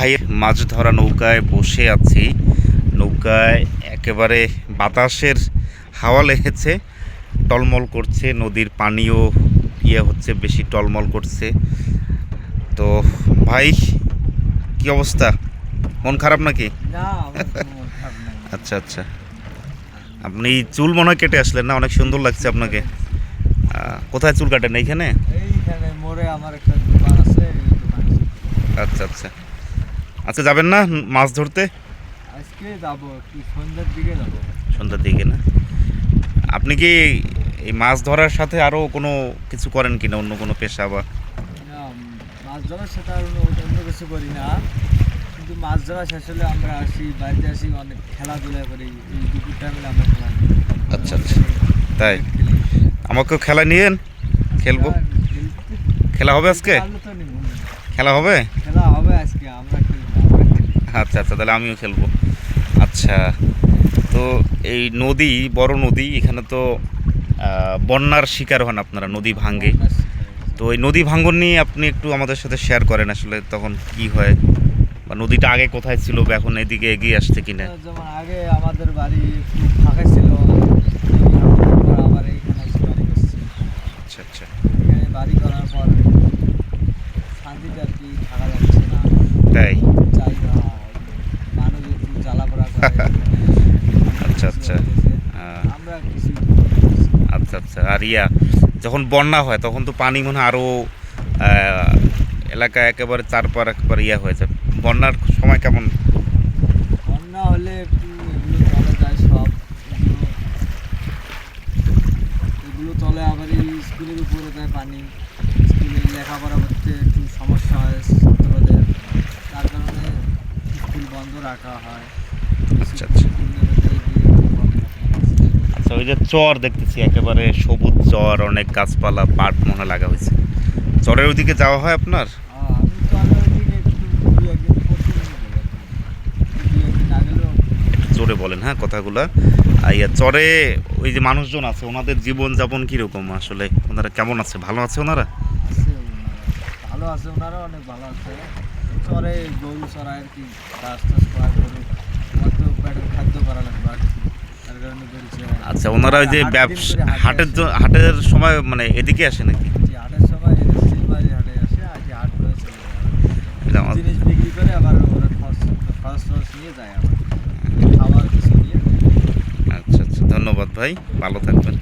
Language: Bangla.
ভাই মাছ ধরা নৌকায় বসে আছি। নৌকায় একেবারে বাতাসের হাওয়া লেগেছে। টলমল করছে নদীর পানিও ইয়ে হচ্ছে বেশি টলমল করছে। তো ভাই কি অবস্থা? মন খারাপ নাকি। আচ্ছা আচ্ছা। আপনি চুল মনে হয় কেটে আসলেন না? অনেক সুন্দর লাগছে আপনাকে। কোথায় চুল কাটেন? এইখানে? আচ্ছা আচ্ছা। আজকে যাবেন না মাছ ধরতে? আজকে যাব সন্ধ্যার দিকে যাব। সন্ধ্যার দিকে না? আপনি কি এই মাছ ধরার সাথে আরও কোনো কিছু করেন কিনা? অন্য কোনো পেশা বা? মাছ ধরার সাথে আর অন্য কিছু করি না। কিন্তু মাছ ধরা শেষ হলে আমরা আসি বাড়িতে আসি অনেক খেলাধুলা করি। এই দুপুর টাইমে আমরা খেলা আচ্ছা, আচ্ছা। তাই? আমাকেও খেলা নিয়েন খেলব। খেলা হবে আজকে। খেলা হবে? খেলা হবে আজকে আমরা। আচ্ছা আচ্ছা তাহলে আমিও খেলব। আচ্ছা তো এই নদী বড় নদী এখানে তো বন্যার শিকার হন আপনারা নদী ভাঙ্গে। তো এই নদী ভাঙ্গন নিয়ে আপনি একটু আমাদের সাথে শেয়ার করেন আসলে তখন কি হয়? বা নদীটা আগে কোথায় ছিল বা এখন এদিকে এগিয়ে আসছে কিনা? যেমন আগে আমাদের বাড়ি একটু ফাঁকা ছিল তারপর আবার এইখানে এসে বাড়ি করছি আচ্ছা আচ্ছা এখানে বাড়ি করার পর শান্তিতে আর কি থাকা যাচ্ছে না তাই চাই না মানুষ একটু জ্বালাপড়া করে আচ্ছা, আচ্ছা। আমরা আচ্ছা আচ্ছা। আর ইয়া যখন বন্যা হয় তখন তো পানি মনে হয় আরও এলাকা একেবারে চারপার একবার ইয়া হয়ে যায়। বন্যার সময় কেমন? বন্যা হলে একটু এগুলো চলে যায় সব। এগুলো এগুলো চলে আবার এই স্কুলের উপরে যায় পানি। স্কুলে লেখাপড়া করতে একটু সমস্যা হয় ছাত্রদের। তার কারণে স্কুল বন্ধ রাখা হয়। আচ্ছা, আচ্ছা। আচ্ছা ওই যে চর দেখতেছি একেবারে সবুজ চর অনেক গাছপালা পাট মনে লাগা হয়েছে। চরের ওইদিকে যাওয়া হয় আপনার? জোরে বলেন হ্যাঁ কথাগুলা। ইয়া চরে ওই যে মানুষজন আছে ওনাদের জীবন যাপন কীরকম আসলে? ওনারা কেমন আছে? ভালো আছে ওনারা? আছে ওনারা। ভালো আছে ওনারা অনেক ভালো আছে। চরে গরু চড়ায় আর কি চাষ টাস করা গরু আমার তো পেটের খাদ্য করা লাগবে আর তার কারণে গরু আচ্ছা ওনারা ওই যে ব্যবসা হাটের হাটের সময় মানে এদিকে আসে নাকি? হাটের সময় হাটে আসে আর কি হাট করে চলে যায় জিনিস বিক্রি করে আবার ওরা খরচ খরচ টরচ নিয়ে যায় আবার। খাবার কিছু নিয়ে। আচ্ছা আচ্ছা ধন্যবাদ ভাই ভালো থাকবেন।